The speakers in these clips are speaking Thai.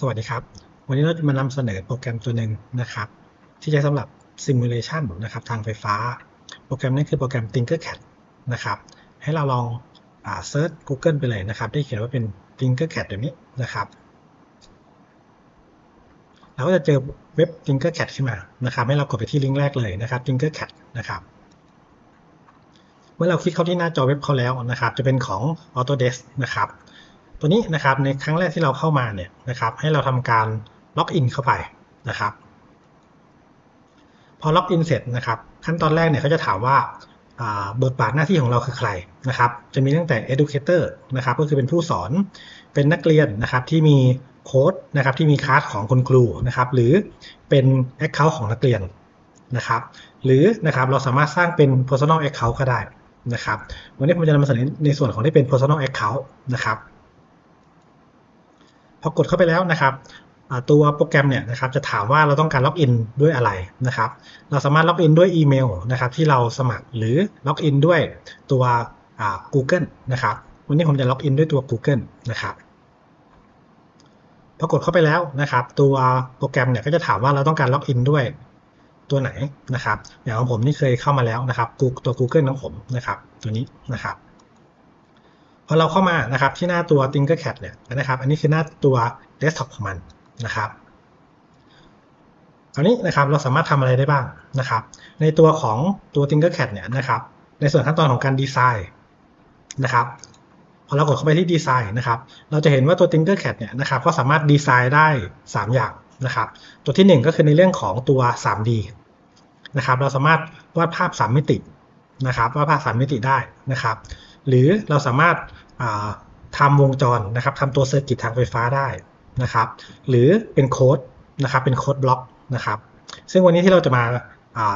สวัสดีครับ วันนี้เราจะมานำเสนอโปรแกรมตัวหนึ่งนะครับ ที่ใช้สำหรับ Simulation นะครับทางไฟฟ้า โปรแกรมนี้คือโปรแกรม Tinkercad นะครับ ให้เราลองเซิร์ช Google ไปเลยนะครับ ได้เขียนว่าเป็น Tinkercad แบบนี้นะครับเราก็จะเจอเว็บ Tinkercad ขึ้นมานะครับ ให้เรากดไปที่ลิงก์แรกเลยนะครับ Tinkercad นะครับ เมื่อเราคลิกเข้าที่หน้าจอเว็บเขาแล้วนะครับ จะเป็นของ Autodesk นะครับ ตัวนี้นะครับในครั้งแรกที่เราเข้ามาเนี่ยนะครับ ให้เราทำการล็อกอินเข้าไปนะครับ พอล็อกอินเสร็จนะครับ ขั้นตอนแรกเนี่ยเขาจะถามว่าบทบาทหน้าที่ของเราคือใครนะครับ จะมีตั้งแต่ educator นะครับก็คือเป็นผู้สอนเป็นนักเรียนนะครับที่มีโค้ดนะครับที่มีคลาสของคุณครูนะครับ หรือเป็น Account ของนักเรียนนะครับ หรือนะครับเราสามารถสร้างเป็น personal account ก็ได้นะครับ วันนี้ผมจะนำมาเสนอในส่วนของที่เป็น personal account นะครับ พอกดเข้าไปแล้วนะครับตัวโปรแกรมเนี่ยนะครับจะถามว่าเราต้องการล็อกอินด้วยอะไรนะครับ เราสามารถล็อกอินด้วยอีเมลนะครับที่เราสมัครหรือล็อกอินด้วยตัว Google นะครับวันนี้ผมจะล็อกอินด้วยตัว Google นะครับพอกดเข้าไปแล้วนะครับ ตัวโปรแกรมเนี่ยก็จะถามว่าเราต้องการล็อกอินด้วยตัวไหนนะครับอย่างของผมนี่เคยเข้ามาแล้วนะครับตัว Google ของผมนะครับ ตัวนี้นะครับ พอเราเข้ามานะครับที่หน้าตัว Tinkercad เนี่ยนะครับ อันนี้คือหน้าตัว desktop ของมันนะครับคราวนี้นะครับเราสามารถทำอะไรได้บ้างนะครับ ในตัวของตัว Tinkercad เนี่ยนะครับ ในส่วนขั้นตอนของการดีไซน์นะครับพอเรากดเข้าไปที่ดีไซน์นะครับ เราจะเห็นว่าตัว Tinkercad เนี่ยนะครับก็สามารถดีไซน์ได้ 3 อย่างนะครับ ตัวที่ 1 ก็คือในเรื่องของตัว 3D นะครับ เราสามารถวาดภาพ 3 มิตินะครับวาดภาพ 3 มิติได้นะครับ หรือเราสามารถทำวงจรนะครับทำตัวเซอร์กิตทางไฟฟ้าได้นะครับ หรือเป็นโค้ดนะครับเป็นโค้ดบล็อกนะครับ ซึ่งวันนี้ที่เราจะมา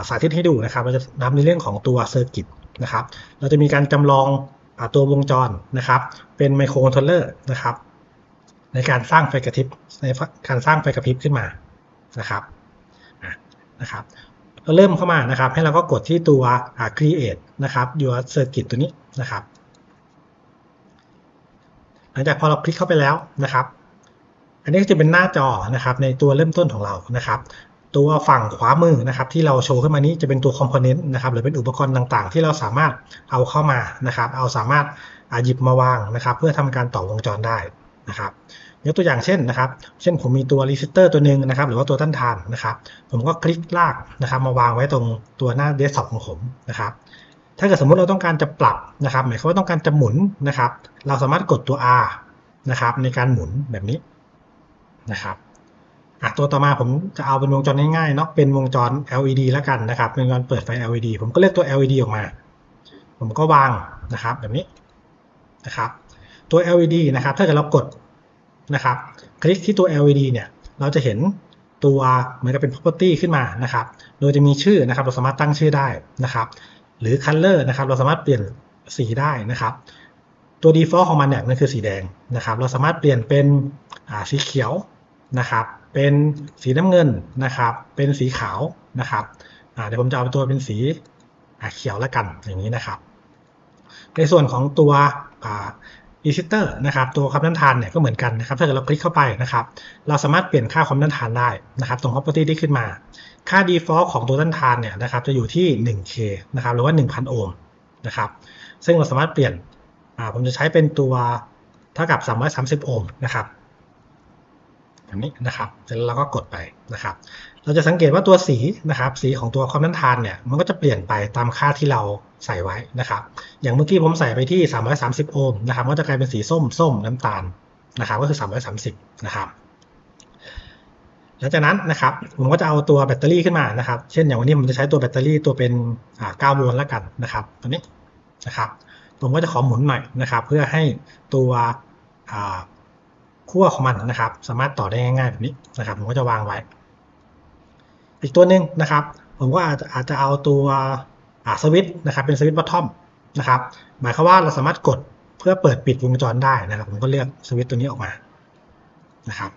สาธิตให้ดูนะครับเราจะนำในเรื่องของตัวเซอร์กิตนะครับ เราจะมีการจำลองตัววงจรนะครับ เป็นไมโครคอนโทรลเลอร์นะครับ ในการสร้างไฟกระพริบในการสร้างไฟกระพริบขึ้นมานะครับนะครับเราเริ่มเข้ามานะครับ ให้เราก็กดที่ตัว create นะครับ your circuit ตัวนี้นะครับ ลังจากพอเราคลิกเข้าไปแล้วนะครับ อันนี้ก็จะเป็นหน้าจอนะครับ ในตัวเริ่มต้นของเรานะครับ ตัวฝั่งขวามือนะครับ ที่เราโชว์ขึ้นมานี้จะเป็นตัวคอมโพเนนต์นะครับ หรือเป็นอุปกรณ์ต่างๆ ที่เราสามารถเอาเข้ามานะครับ เอาสามารถหยิบมาวางนะครับ เพื่อทำการต่อวงจรได้นะครับยกตัวอย่างเช่นนะครับ เช่นผมมีตัวรีเซตเตอร์ตัวหนึ่งนะครับ หรือว่าตัวต้านทานนะครับ ผมก็คลิกลากนะครับ มาวางไว้ตรงตัวหน้าเดสก์ท็อปของผมนะครับ ถ้าเกิดสมมติเราต้องการจะปรับนะครับ หมายความว่าต้องการจะหมุนนะครับ เราสามารถกดตัว R นะครับ ในการหมุนแบบนี้นะครับอะตัวต่อมาผมจะเอาเป็นวงจรง่ายๆเนาะเป็นวงจร LED แล้วกันนะครับเป็นวงจรเปิดไฟ LED ผมก็เลือกตัว LED ออกมา ผมก็วางนะครับแบบนี้นะครับตัว LED นะครับ ถ้าเกิดเรากดนะครับ คลิกที่ตัว LED เนี่ย เราจะเห็นตัวเหมือนกับเป็น property ขึ้นมานะครับ โดยจะมีชื่อนะครับ เราสามารถตั้งชื่อได้นะครับ หรือ color นะครับ เราสามารถเปลี่ยนสีได้นะครับ ตัว default ของมันเนี่ยมันคือสีแดงนะครับ เราสามารถเปลี่ยนเป็นสีเขียวนะครับ เป็นสีน้ำเงินนะครับ เป็นสีขาวนะครับเดี๋ยวผมจะเอาตัวเป็นสีเขียวแล้วกันอย่างนี้นะครับ ในส่วนของตัว รีเซตเตอร์นะครับตัวความต้านทานเนี่ยก็เหมือนกันนะครับถ้าเกิดเราคลิกเข้าไปนะครับเราสามารถเปลี่ยนค่าความต้านทานได้นะครับตรง property ที่ขึ้นมา ค่า default ของตัวต้านทานเนี่ยนะครับจะอยู่ที่ 1k นะครับหรือว่า 1,000 โอห์มนะครับซึ่งเราสามารถเปลี่ยนผมจะใช้เป็นตัวเท่ากับ 330 โอห์มนะครับแบบนี้นะครับเสร็จแล้วเราก็กดไปนะครับ เราจะสังเกตว่าตัวสีนะครับ สีของตัวความต้านทานเนี่ยมันก็จะเปลี่ยนไปตามค่าที่เราใส่ไว้นะครับ อย่างเมื่อกี้ผมใส่ไปที่ 330 โอห์มนะครับก็จะกลายเป็นสีส้มส้มน้ำตาลนะครับก็คือ 330 นะครับหลังจากนั้นนะครับผมก็จะเอาตัวแบตเตอรี่ขึ้นมานะครับ เช่นอย่างวันนี้ผมจะใช้ตัวแบตเตอรี่ตัวเป็น9โวลต์แล้วกันนะครับตัวนี้นะครับผมก็จะขอหมุนหน่อยนะครับ เพื่อให้ตัวขั้วของมันนะครับ สามารถต่อได้ง่ายๆแบบนี้นะครับ ผมก็จะวางไว้ อีกตัวหนึ่งนะครับ ผมก็อาจจะอาจจะเอาตัวสวิตช์นะครับเป็นสวิตช์บอททอมนะครับหมายความว่าเราสามารถกดเพื่อเปิดปิดวงจรได้นะครับ ผมก็เลือกสวิตช์ตัวนี้ออกมานะครับ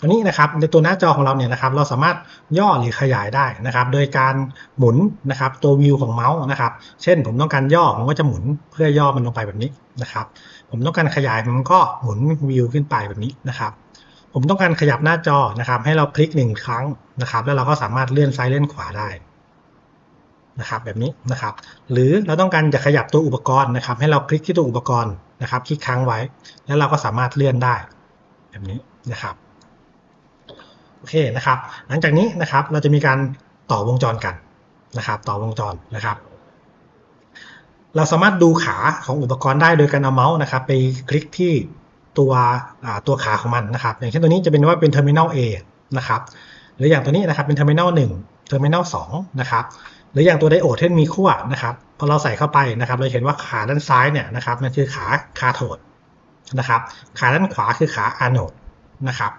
คราวนี้นะครับในตัวหน้าจอของเราเนี่ยนะครับเราสามารถย่อหรือขยายได้นะครับ โดยการหมุนนะครับตัววิวของเมาส์นะครับ เช่นผมต้องการย่อผมก็จะหมุนเพื่อย่อมันลงไปแบบนี้นะครับ ผมต้องการขยายผมก็หมุนวิวขึ้นไปแบบนี้นะครับ ผมต้องการขยับหน้าจอนะครับ ให้เราคลิกหนึ่งครั้งนะครับ แล้วเราก็สามารถเลื่อนซ้ายเลื่อนขวาได้นะครับแบบนี้นะครับ หรือเราต้องการจะขยับตัวอุปกรณ์นะครับ ให้เราคลิกที่ตัวอุปกรณ์นะครับ คลิกค้างไว้ แล้วเราก็สามารถเลื่อนได้ แบบนี้นะครับ โอเคนะครับ หลังจากนี้นะครับเราจะมีการต่อวงจรกันนะครับ ต่อวงจรนะครับ เราสามารถดูขาของอุปกรณ์ได้โดยการเอาเมาส์นะครับ ไปคลิกที่ตัวตัวขาของมันนะครับ อย่างเช่นตัวนี้จะเป็นว่าเป็น terminal A นะครับหรืออย่างตัวนี้นะครับเป็น terminal 1 terminal 2นะครับหรืออย่างตัวไดโอดที่มีขั้วนะครับพอเราใส่เข้าไปนะครับเราเห็นว่าขาด้านซ้ายเนี่ยนะครับนั่นคือขาคาโทดนะครับ ขาด้านขวาคือขาอะโนดนะครับ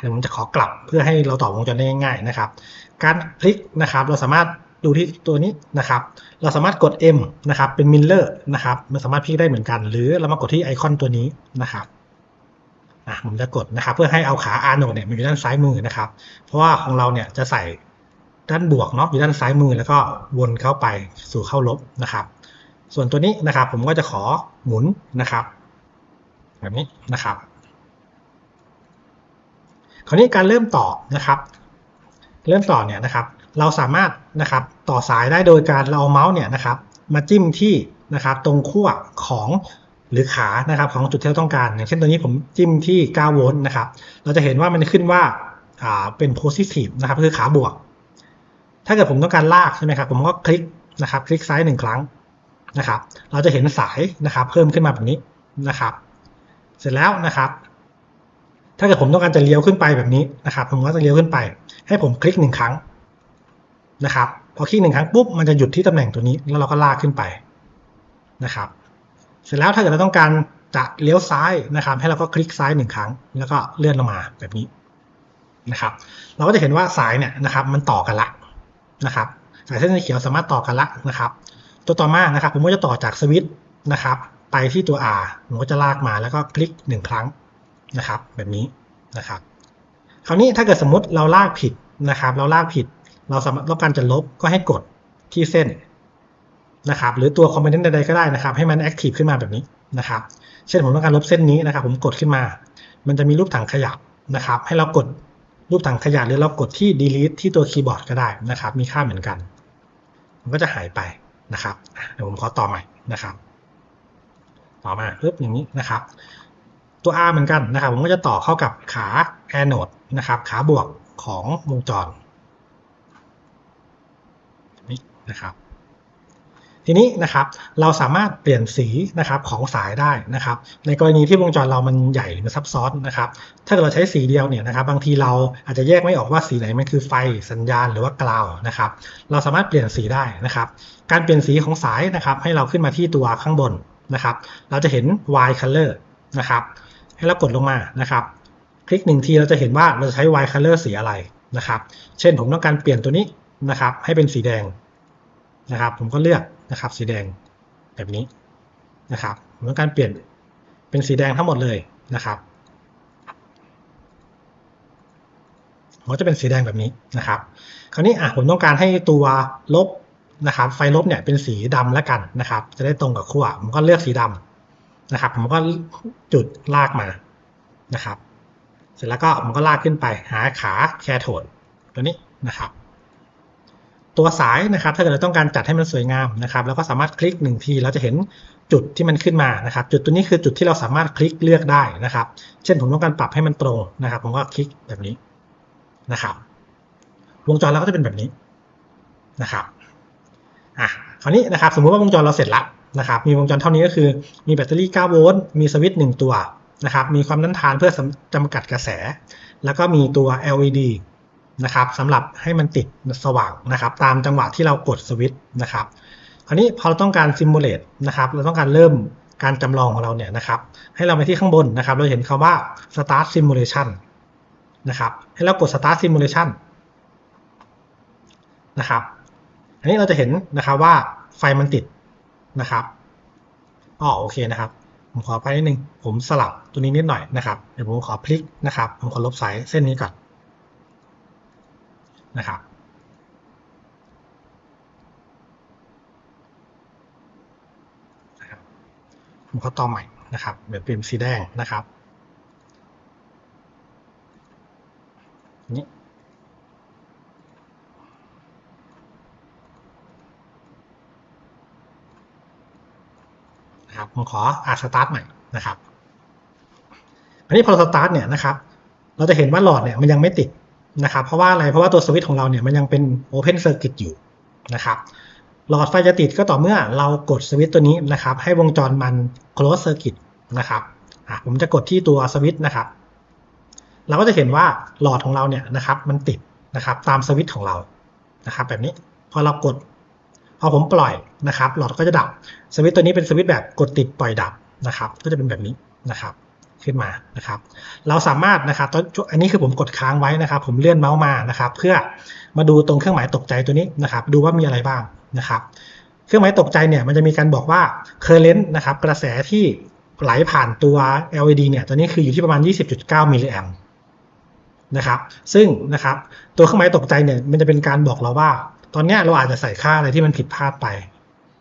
เดี๋ยวผมจะขอกลับเพื่อให้เราต่อวงจรได้ง่ายๆนะครับ การคลิกนะครับเราสามารถดูที่ตัวนี้นะครับ เราสามารถกด M นะครับ เป็นมิลเลอร์นะครับ มันสามารถพลิกได้เหมือนกัน หรือเรามากดที่ไอคอนตัวนี้นะครับอะผมจะกดนะครับ เพื่อให้เอาขาอาโนเนี่ยมาอยู่ด้านซ้ายมือนะครับ เพราะว่าของเราเนี่ยจะใส่ด้านบวกเนาะอยู่ด้านซ้ายมือแล้วก็วนเข้าไปสู่เข้าลบนะครับ ส่วนตัวนี้นะครับ ผมก็จะขอหมุนนะครับ แบบนี้นะครับ คราวนี้การเริ่มต่อนะครับ เริ่มต่อเนี่ยนะครับ เราสามารถนะครับต่อสายได้โดยการเราเอาเมาส์เนี่ยนะครับมาจิ้มที่นะครับตรงขั้วของหรือขานะครับของจุดที่เราต้องการ อย่างเช่นตัวนี้ผมจิ้มที่ 9 โวลต์นะครับ เราจะเห็นว่ามันขึ้นว่าอ่าเป็น positive นะครับคือขาบวก ถ้าเกิดผมต้องการลากใช่ไหมครับผมก็คลิกนะครับ คลิกซ้ายหนึ่งครั้งนะครับ เราจะเห็นสายนะครับ เพิ่มขึ้นมาแบบนี้นะครับ เสร็จแล้วนะครับ ถ้าเกิดผมต้องการจะเลี้ยวขึ้นไปแบบนี้นะครับผมก็จะเลี้ยวขึ้นไป ให้ผมคลิกหนึ่งครั้งนะครับพอคลิกหนึ่งครั้งปุ๊บมันจะหยุดที่ตำแหน่งตัวนี้แล้วเราก็ลากขึ้นไปนะครับ เสร็จแล้วถ้าเกิดเราต้องการจะเลี้ยวซ้ายนะครับ ให้เราก็คลิกซ้ายหนึ่งครั้ง แล้วก็เลื่อนลงมาแบบนี้นะครับ เราก็จะเห็นว่าสายเนี่ยนะครับ มันต่อกันละนะครับสายเส้นเขียวสามารถต่อกันละนะครับ ตัวต่อมานะครับ ผมก็จะต่อจากสวิตช์นะครับ ไปที่ตัว R ผมก็จะลากมาแล้วก็คลิกหนึ่งครั้ง นะครับ แบบนี้นะครับ คราวนี้ถ้าเกิดสมมติเราลากผิดนะครับ เราลากผิด เราสามารถต้องการจะลบก็ให้กดที่เส้นนะครับ หรือตัวคอมโพเนนต์ใดๆก็ได้นะครับ ให้มันแอคทีฟขึ้นมาแบบนี้นะครับ เช่นผมต้องการลบเส้นนี้นะครับ ผมกดขึ้นมา มันจะมีรูปถังขยะนะครับ ให้เรากดรูปถังขยะหรือเรากดที่ delete ที่ตัวคีย์บอร์ดก็ได้นะครับ มีค่าเหมือนกัน มันก็จะหายไปนะครับเดี๋ยวผมขอต่อใหม่นะครับ ต่อมาปึ๊บอย่างนี้นะครับ ตัว R เหมือนกันนะครับ ผมก็จะต่อเข้ากับขา Anode นะครับ ขาบวกของวงจรนี่นะครับ ทีนี้นะครับเราสามารถเปลี่ยนสีนะครับของสายได้นะครับ ในกรณีที่วงจรเรามันใหญ่หรือมันซับซ้อนนะครับ ถ้าเกิดเราใช้สีเดียวเนี่ยนะครับ บางทีเราอาจจะแยกไม่ออกว่าสีไหนมันคือไฟสัญญาณหรือว่ากราวนะครับ เราสามารถเปลี่ยนสีได้นะครับ การเปลี่ยนสีของสายนะครับ ให้เราขึ้นมาที่ตัวข้างบนนะครับ เราจะเห็น Y color นะครับ ให้เรากดลงมานะครับ คลิกหนึ่งทีเราจะเห็นว่าเราจะใช้ Y color สีอะไรนะครับ เช่นผมต้องการเปลี่ยนตัวนี้นะครับ ให้เป็นสีแดงนะครับ ผมก็เลือกนะครับ สีแดงแบบนี้นะครับ ผมต้องการเปลี่ยนเป็นสีแดงทั้งหมดเลยนะครับมันจะเป็นสีแดงแบบนี้นะครับ คราวนี้อะผมต้องการให้ตัวลบนะครับ ไฟลบเนี่ยเป็นสีดำแล้วกันนะครับ จะได้ตรงกับขั้วผมก็เลือกสีดำ นะครับ ผมก็จุดลากมานะครับ เสร็จแล้วก็ผมก็ลากขึ้นไปหาขาแคโทดตัวนี้นะครับ ตัวสายนะครับ ถ้าเกิดเราต้องการจัดให้มันสวยงามนะครับ แล้วก็สามารถคลิกหนึ่งทีเราจะเห็นจุดที่มันขึ้นมานะครับ จุดตัวนี้คือจุดที่เราสามารถคลิกเลือกได้นะครับ เช่นผมต้องการปรับให้มันตรงนะครับ ผมก็คลิกแบบนี้นะครับ วงจรเราก็จะเป็นแบบนี้นะครับอะคราวนี้นะครับ สมมุติว่าวงจรเราเสร็จแล้ว นะครับ มีวงจรเท่านี้ก็คือมีแบตเตอรี่ 9 โวลต์ มีสวิตช์ 1 ตัวนะครับ มีความต้านทานเพื่อจำกัดกระแส แล้วก็มีตัว LED นะครับสำหรับให้มันติดสว่างนะครับ ตามจังหวะที่เรากดสวิตช์นะครับ คราวนี้พอเราต้องการซิมูเลตนะครับ เราต้องการเริ่มการจำลองของเราเนี่ยนะครับ ให้เราไปที่ข้างบนนะครับ เราเห็นคาว่า start simulation นะครับ ให้เรากด start simulation นะครับ อันนี้เราจะเห็นนะครับว่าไฟมันติด นะครับอ๋อโอเคนะครับ ผมขอไปนิดนึง ผมสลับตัวนี้นิดหน่อยนะครับ เดี๋ยวผมขอพลิกนะครับ ผมขอลบสายเส้นนี้ก่อนนะครับผมขอต่อใหม่นะครับเดี๋ยวเปลี่ยนสีแดงนะครับนี่ นะครับผมขออ่าสตาร์ทใหม่นะครับอันนี้พอสตาร์ทเนี่ยนะครับ เราจะเห็นว่าหลอดเนี่ยมันยังไม่ติดนะครับ เพราะว่าอะไร เพราะว่าตัวสวิตช์ของเราเนี่ยมันยังเป็น Open Circuit อยู่นะครับหลอดไฟจะติดก็ต่อเมื่อเรากดสวิตช์ตัวนี้นะครับ ให้วงจรมัน Close Circuit นะครับผมจะกดที่ตัวสวิตช์นะครับ เราก็จะเห็นว่าหลอดของเราเนี่ยนะครับ มันติดนะครับ ตามสวิตช์ของเรานะครับ แบบนี้พอเรากด พอผมปล่อยนะครับ หลอดก็จะดับ สวิตตัวนี้เป็นสวิตแบบกดติดปล่อยดับนะครับ ก็จะเป็นแบบนี้นะครับ ขึ้นมานะครับ เราสามารถนะครับตอนอันนี้คือผมกดค้างไว้นะครับ ผมเลื่อนเมาส์มานะครับ เพื่อมาดูตรงเครื่องหมายตกใจตัวนี้นะครับ ดูว่ามีอะไรบ้างนะครับ เครื่องหมายตกใจเนี่ยมันจะมีการบอกว่า current นะครับ กระแสที่ไหลผ่านตัว LED เนี่ยตัวนี้คืออยู่ที่ประมาณ 20.9 มิลลิแอมนะครับ ซึ่งนะครับตัวเครื่องหมายตกใจเนี่ยมันจะเป็นการบอกเราว่า ตอนนี้เราอาจจะใส่ค่าอะไรที่มันผิดพลาดไป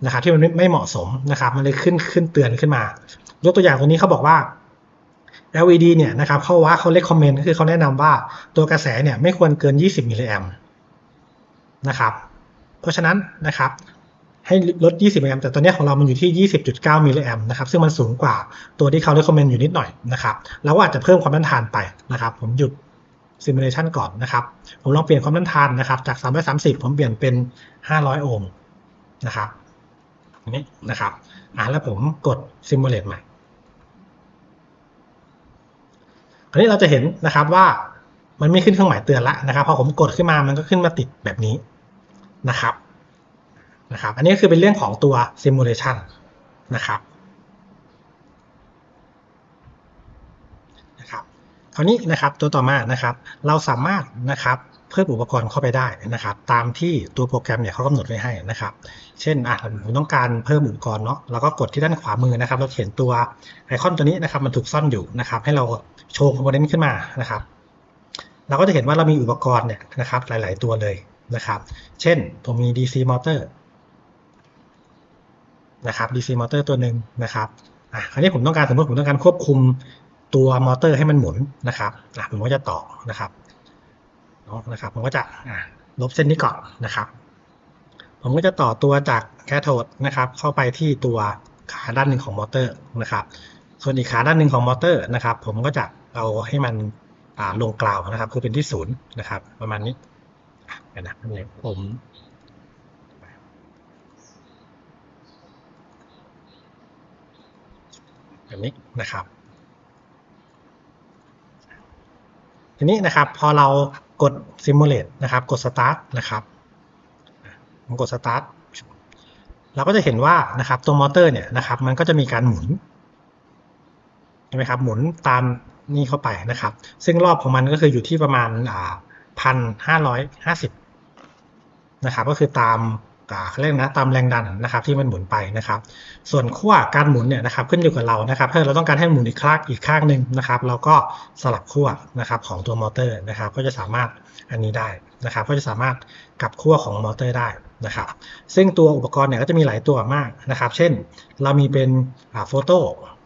นะครับ ที่มันไม่เหมาะสมนะครับ มันเลยขึ้นขึ้นเตือนขึ้นมา ยกตัวอย่างตัวนี้เขาบอกว่า LED เนี่ยนะครับเขาว่าเขาเล c คอมเมนต์คือเขาแนะนำว่าตัวกระแสเนี่ยไม่ควรเกิน 20 มิลลิแอมนะครับ เพราะฉะนั้นนะครับให้ลด 20 มิลลิแอมแต่ตัวเนี้ของเรามันอยู่ที่ 20.9 มิลลิแอมนะครับ ซึ่งมันสูงกว่าตัวที่เขาเล c คอมเมนต์อยู่นิดหน่อยนะครับ เราก็อาจจะเพิ่มความต้านทานไปนะครับ ผมหยุด ซิมูเลชันก่อนนะครับ ผมลองเปลี่ยนความต้านทานนะครับ จาก 330 ผมเปลี่ยนเป็น 500 โอห์มนะครับอันนี้นะครับ อ่าแล้วผมกดซิมูเลตใหม่อันนี้เราจะเห็นนะครับว่ามันไม่ขึ้นเครื่องหมายเตือนละนะครับ พอผมกดขึ้นมามันก็ขึ้นมาติดแบบนี้นะครับ นะครับ อันนี้ก็คือเป็นเรื่องของตัว simulation นนะครับ คราวนี้นะครับตัวต่อมานะครับเราสามารถนะครับเพิ่มอุปกรณ์เข้าไปได้นะครับ ตามที่ตัวโปรแกรมเนี่ยเขากำหนดไว้ให้นะครับ เช่นอะผมต้องการเพิ่มอุปกรณ์เนาะเราก็กดที่ด้านขวามือนะครับ เราเห็นตัวไอคอนตัวนี้นะครับมันถูกซ่อนอยู่นะครับ ให้เราโชว์คอมโพเนนต์ขึ้นมานะครับ เราก็จะเห็นว่าเรามีอุปกรณ์เนี่ยนะครับ หลาย ๆ ตัวเลยนะครับ เช่นผมมี DC motor นะครับ DC motor ตัวหนึ่งนะครับอะคราวนี้ผมต้องการสมมติผมต้องการควบคุม ตัวมอเตอร์ให้มันหมุนนะครับอะผมก็จะต่อนะครับเนาะนะครับผมก็จะอะลบเส้นนี้ก่อนนะครับ ผมก็จะต่อตัวจากแคโทดนะครับ เข้าไปที่ตัวขาด้านหนึ่งของมอเตอร์นะครับ ส่วนอีกขาด้านหนึ่งของมอเตอร์นะครับ ผมก็จะเอาให้มันอ่าลงกราวนะครับ คือเป็นที่ศูนย์นะครับ ประมาณนี้เดี๋ยวนะผมแบบนี้นะครับ ทีนี้นะครับพอเรากด Simulate นะครับ กด Start นะครับผมกด Start เราก็จะเห็นว่านะครับตัวมอเตอร์เนี่ยนะครับ มันก็จะมีการหมุนใช่ไหมครับ หมุนตามนี่เข้าไปนะครับ ซึ่งรอบของมันก็คืออยู่ที่ประมาณพันห้าร้อยห้าสิบนะครับ ก็คือตาม เขาเรียกนะตามแรงดันนะครับที่มันหมุนไปนะครับ ส่วนขั้วการหมุนเนี่ยนะครับขึ้นอยู่กับเรานะครับ ถ้าเราต้องการให้หมุนอีกข้างอีกข้างหนึ่งนะครับ เราก็สลับขั้วนะครับของตัวมอเตอร์นะครับ ก็จะสามารถอันนี้ได้นะครับ ก็จะสามารถกลับขั้วของมอเตอร์ได้นะครับ ซึ่งตัวอุปกรณ์เนี่ยก็จะมีหลายตัวมากนะครับ เช่นเรามีเป็นอ่าโฟโต้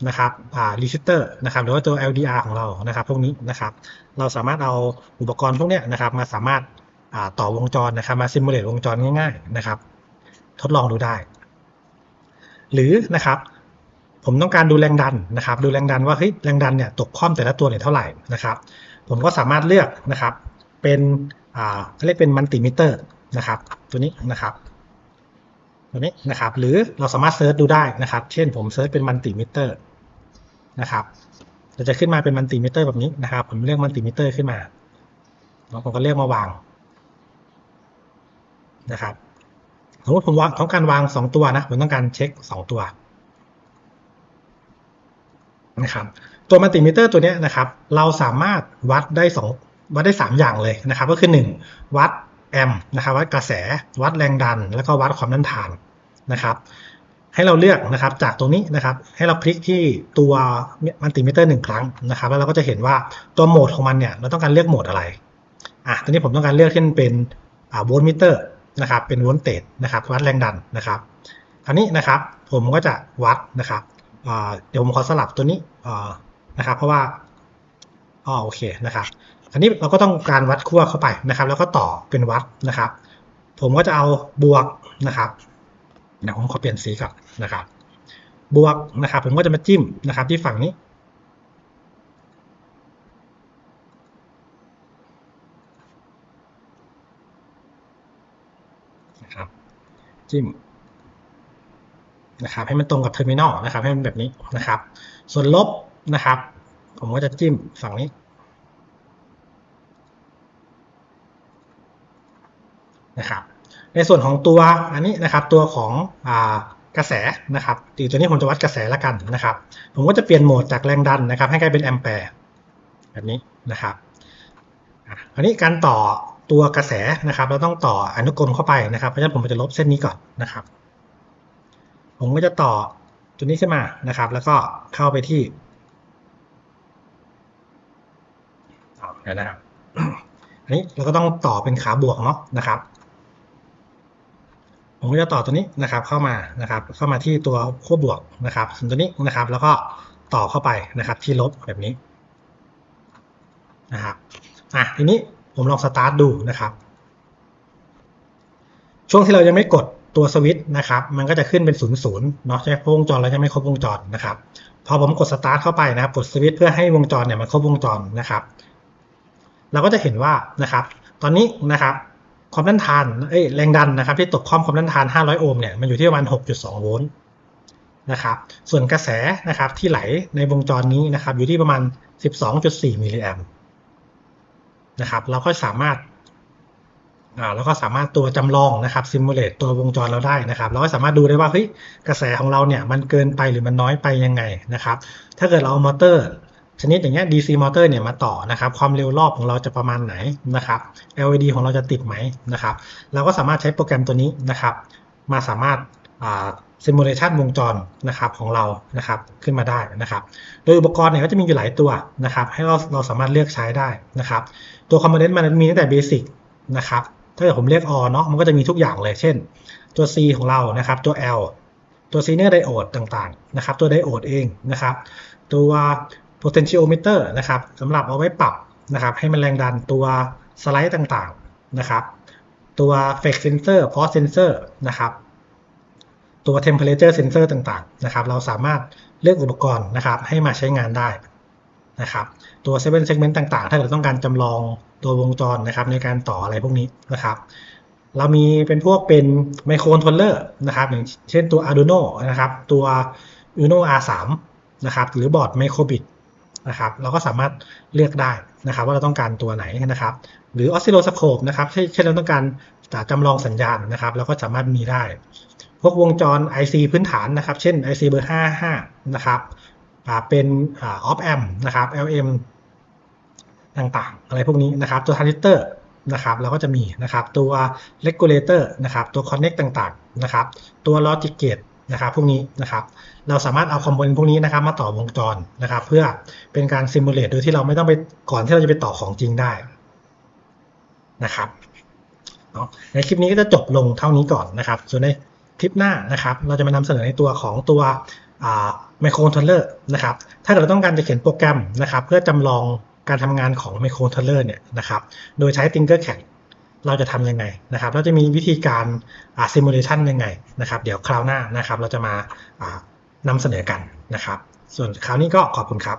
นะครับอ่ารีชิสเตอร์นะครับหรือว่าตัว LDR ของเรานะครับ พวกนี้นะครับ เราสามารถเอาอุปกรณ์พวกเนี้ยนะครับมาสามารถ ต่อวงจรนะครับ มาซิมูเลตวงจรง่าย ๆนะครับ ทดลองดูได้ หรือนะครับ ผมต้องการดูแรงดันนะครับ ดูแรงดันว่าเฮ้ยแรงดันเนี่ยตกคว่ำแต่ละตัวเนี่ยเท่าไหร่นะครับ ผมก็สามารถเลือกนะครับ เป็นอ่าเขาเรียกเป็นมัลติมิเตอร์นะครับ ตัวนี้นะครับตัวนี้นะครับหรือเราสามารถเซิร์ชดูได้นะครับ เช่นผมเซิร์ชเป็นมัลติมิเตอร์นะครับเราจะขึ้นมาเป็นมัลติมิเตอร์แบบนี้นะครับ ผมเลือกมัลติมิเตอร์ขึ้นมาแล้วผมก็เลือกมาวาง นะครับสมมติผมวางต้องการวางสองตัวนะผมต้องการเช็คสองตัวนะครับตัวมัลติมิเตอร์ตัวนี้นะครับ เราสามารถวัดได้สองวัดได้สามอย่างเลยนะครับ ก็คือหนึ่งวัดแอมป์นะครับวัดกระแสวัดแรงดัน แล้วก็วัดความต้านทานนะครับ ให้เราเลือกนะครับจากตรงนี้นะครับ ให้เราคลิกที่ตัวมัลติมิเตอร์หนึ่งครั้งนะครับ แล้วเราก็จะเห็นว่าตัวโหมดของมันเนี่ยเราต้องการเลือกโหมดอะไรอะตอนนี้ผมต้องการเลือกที่เป็นอ่าโวลต์มิเตอร์ นะครับเป็นโวลเตจนะครับวัดแรงดันนะครับคราวนี้นะครับผมก็จะวัดนะครับเดี๋ยวผมขอสลับตัวนี้นะครับ เพราะว่าอ๋อโอเคนะครับอันนี้เราก็ต้องการวัดขั้วเข้าไปนะครับ แล้วก็ต่อเป็นวัดนะครับ ผมก็จะเอาบวกนะครับเดี๋ยวผมขอเปลี่ยนสีก่อนนะครับ บวกนะครับ ผมก็จะมาจิ้มนะครับ ที่ฝั่งนี้นะครับ จิ้มนะครับ ให้มันตรงกับเทอร์มินอลนะครับ ให้มันแบบนี้นะครับ ส่วนลบนะครับ ผมก็จะจิ้มฝั่งนี้นะครับ ในส่วนของตัวอันนี้นะครับ ตัวของอกระแสนะครับตัวนี้ผมจะวัดกระแสละกันนะครับ ผมก็จะเปลี่ยนโหมดจากแรงดันนะครับ ให้กลายเป็นแอมแปร์แบบนี้นะครับอันนี้การต่อ ตัวกระแสนะครับ เราต้องต่ออนุกรมเข้าไปนะครับเพราะฉะนั้นผมจะลบเส้นนี้ก่อนนะครับ ผมก็จะต่อตัวนี้ขึ้นมานะครับ แล้วก็เข้าไปที่เดี๋ยวนะครับอันนี้เราก็ต้องต่อเป็นขาบวกเนาะนะครับ ผมก็จะต่อตัวนี้นะครับ เข้ามานะครับ เข้ามาที่ตัวขั้วบวกนะครับส่วนตัวนี้นะครับ แล้วก็ต่อเข้าไปนะครับ ที่ลบแบบนี้นะครับอะทีนี้ ผมลองสตาร์ทดูนะครับ ช่วงที่เรายังไม่กดตัวสวิตช์นะครับ มันก็จะขึ้นเป็นศูนย์ศูนย์เนาะใช่วงจรเราจะไม่ครบวงจรนะครับ พอผมกดสตาร์ทเข้าไปนะครับ กดสวิตช์เพื่อให้วงจรเนี่ยมันครบวงจรนะครับ เราก็จะเห็นว่านะครับ ตอนนี้นะครับความต้านทานเอ้ยแรงดันนะครับ ที่ตกคอมความต้านทาน 500 โอห์มเนี่ยมันอยู่ที่ประมาณ 6.2 โวลต์นะครับ ส่วนกระแสนะครับที่ไหลในวงจรนี้นะครับ อยู่ที่ประมาณ 12.4 มิลลิแอมป์ นะครับเราก็สามารถอ่าแล้วก็สามารถตัวจำลองนะครับซิมูเลตตัววงจรเราได้นะครับเราก็สามารถดูได้ว่าเฮ้ยกระแสของเราเนี่ยมันเกินไปหรือมันน้อยไปยังไงนะครับ ถ้าเกิดเราเอามอเตอร์ ชนิดอย่างเงี้ย DC มอเตอร์เนี่ยมาต่อนะครับความเร็วรอบของเราจะประมาณไหนนะครับ LED ของเราจะติดไหมนะครับ เราก็สามารถใช้โปรแกรมตัวนี้นะครับ มาสามารถ ซิมูเลชันวงจรนะครับของเรานะครับขึ้นมาได้นะครับ โดยอุปกรณ์เนี่ยก็จะมีอยู่หลายตัวนะครับ ให้เราเราสามารถเลือกใช้ได้นะครับ ตัวคอมโพเนนต์มันมีตั้งแต่เบสิกนะครับถ้าเกิดผมเรียกอเนาะมันก็จะมีทุกอย่างเลย เช่น ตัว C ของเรานะครับ ตัว L ตัวซีเนอร์ไดโอดต่างๆนะครับ ตัวไดโอดเองนะครับ ตัว potentiometer นะครับสำหรับเอาไว้ปรับนะครับ ให้มันแรงดันตัวสไลด์ต่างๆนะครับ ตัว flex sensor pulse sensor นะครับ ตัว temperature sensor ต่างๆนะครับ เราสามารถเลือกอุปกรณ์นะครับ ให้มาใช้งานได้นะครับ ตัว seven segment ต่างๆ ถ้าเราต้องการจำลองตัววงจรนะครับ ในการต่ออะไรพวกนี้นะครับ เรามีเป็นพวกเป็นไมโครคอนโทรลเลอร์นะครับ อย่างเช่นตัว Arduino นะครับ ตัว Uno R3 นะครับ หรือบอร์ด Microbit นะครับ เราก็สามารถเลือกได้นะครับ ว่าเราต้องการตัวไหนนะครับ หรือออสซิโลสโคปนะครับเช่นเราต้องการจำลองสัญญาณนะครับ เราก็สามารถมีได้ พวกวงจร IC พื้นฐานนะครับ เช่น IC เบอร์ 55 นะครับเป็นออฟแอมนะครับ LM ต่างๆ อะไรพวกนี้นะครับ ตัวทรานซิสเตอร์นะครับเราก็จะมีนะครับตัวเลกูลเลเตอร์นะครับตัวคอนเน็กต่างๆนะครับตัวลอจิกเกตนะครับพวกนี้นะครับเราสามารถเอาคอมโพเนนต์พวกนี้นะครับมาต่อวงจรนะครับ เพื่อเป็นการซิมูเลตโดยที่เราไม่ต้องไปก่อนที่เราจะไปต่อของจริงได้นะครับเนาะในคลิปนี้ก็จะจบลงเท่านี้ก่อนนะครับส่วนใน คลิปหน้านะครับ เราจะมานำเสนอในตัวของตัวไมโครคอนโทรลเลอร์นะครับ ถ้าเราต้องการจะเขียนโปรแกรมนะครับ เพื่อจำลองการทำงานของไมโครคอนโทรลเลอร์เนี่ยนะครับ โดยใช้ Tinkercad เราจะทำยังไงนะครับ เราจะมีวิธีการซิมูเลชันยังไงนะครับ เดี๋ยวคราวหน้านะครับ เราจะมานำเสนอกันนะครับ ส่วนคราวนี้ก็ขอบคุณครับ